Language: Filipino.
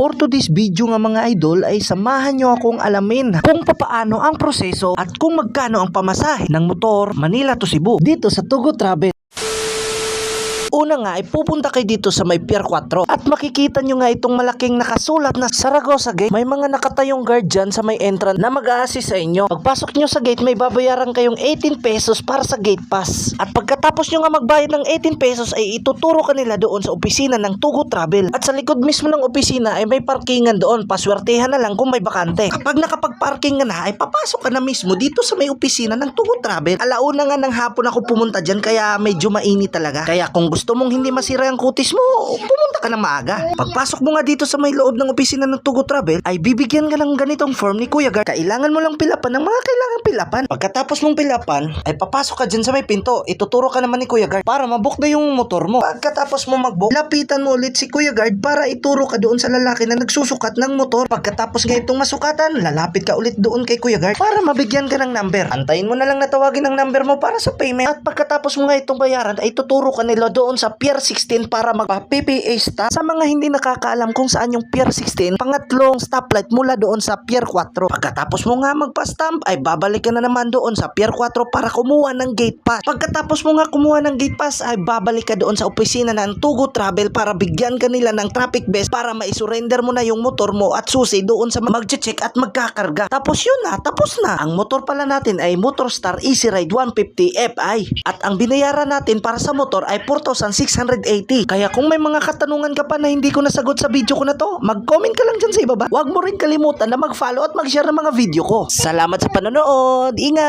For today's video nga mga idol ay samahan nyo akong alamin kung papaano ang proseso at kung magkano ang pamasahe ng motor Manila to Cebu dito sa Tugo Travel. Una nga ay pupunta kayo dito sa may Pier 4 at makikita nyo nga itong malaking nakasulat na Saragossa Gate. May mga nakatayong guard dyan sa may entrance na mag-a-assist sa inyo. Pagpasok nyo sa gate may babayaran kayong 18 pesos para sa gate pass. At pagkatapos nyo nga magbayad ng 18 pesos ay ituturo ka nila doon sa opisina ng Tugo Travel. At sa likod mismo ng opisina ay may parkingan doon. Paswertehan na lang kung may bakante. Kapag nakapag-parking ka na ay papasok ka na mismo dito sa may opisina ng Tugo Travel. Alauna nga ng hapon ako pumunta dyan kaya medyo mainit talaga. Kaya kung gusto mong hindi masira ang kutis mo, pumunta ka na maaga. Pagpasok mo nga dito sa may loob ng opisina ng Tugo Travel, ay bibigyan ka ng ganitong form ni Kuya Gar. Kailangan mo lang pilapan ng mga kailangan pilapan. Pagkatapos mong pilapan, ay papasok ka dyan sa may pinto. Ituturo ka naman ni Kuya Guard para mabook na yung motor mo. Pagkatapos mo magbook, lapitan mo ulit si Kuya Guard para ituro ka doon sa lalaki na nagsusukat ng motor. Pagkatapos nga itong masukatan, lalapit ka ulit doon kay Kuya Guard para mabigyan ka ng number. Antayin mo na lang na tawagin ang number mo para sa payment. At pagkatapos mo nga itong bayaran, ay tuturo ka nila doon sa Pier 16 para magpa-PPA stop. Sa mga hindi nakakaalam kung saan yung Pier 16, pangatlong stoplight mula doon sa Pier 4. Pagkatapos mo nga magpa-stamp, ay babalik ka na naman doon sa Pier 4 para kumuha ng gate pass. Pagkatapos mo nga kumuha ng gate pass, ay babalik ka doon sa opisina ng Tugo Travel para bigyan ka nila ng traffic vest para ma-surrender mo na yung motor mo at susi doon sa mag-check at magkakarga. Tapos yun na, tapos na. Ang motor pala natin ay Motorstar Easy Ride 150 Fi at ang binayaran natin para sa motor ay 4,680. Kaya kung may mga katanungan ka pa na hindi ko nasagot sa video ko na to, mag-comment ka lang dyan sa ibaba. Huwag mo rin kalimutan na mag-follow at mag-share ng mga video ko. Salamat sa panonood. Ingat!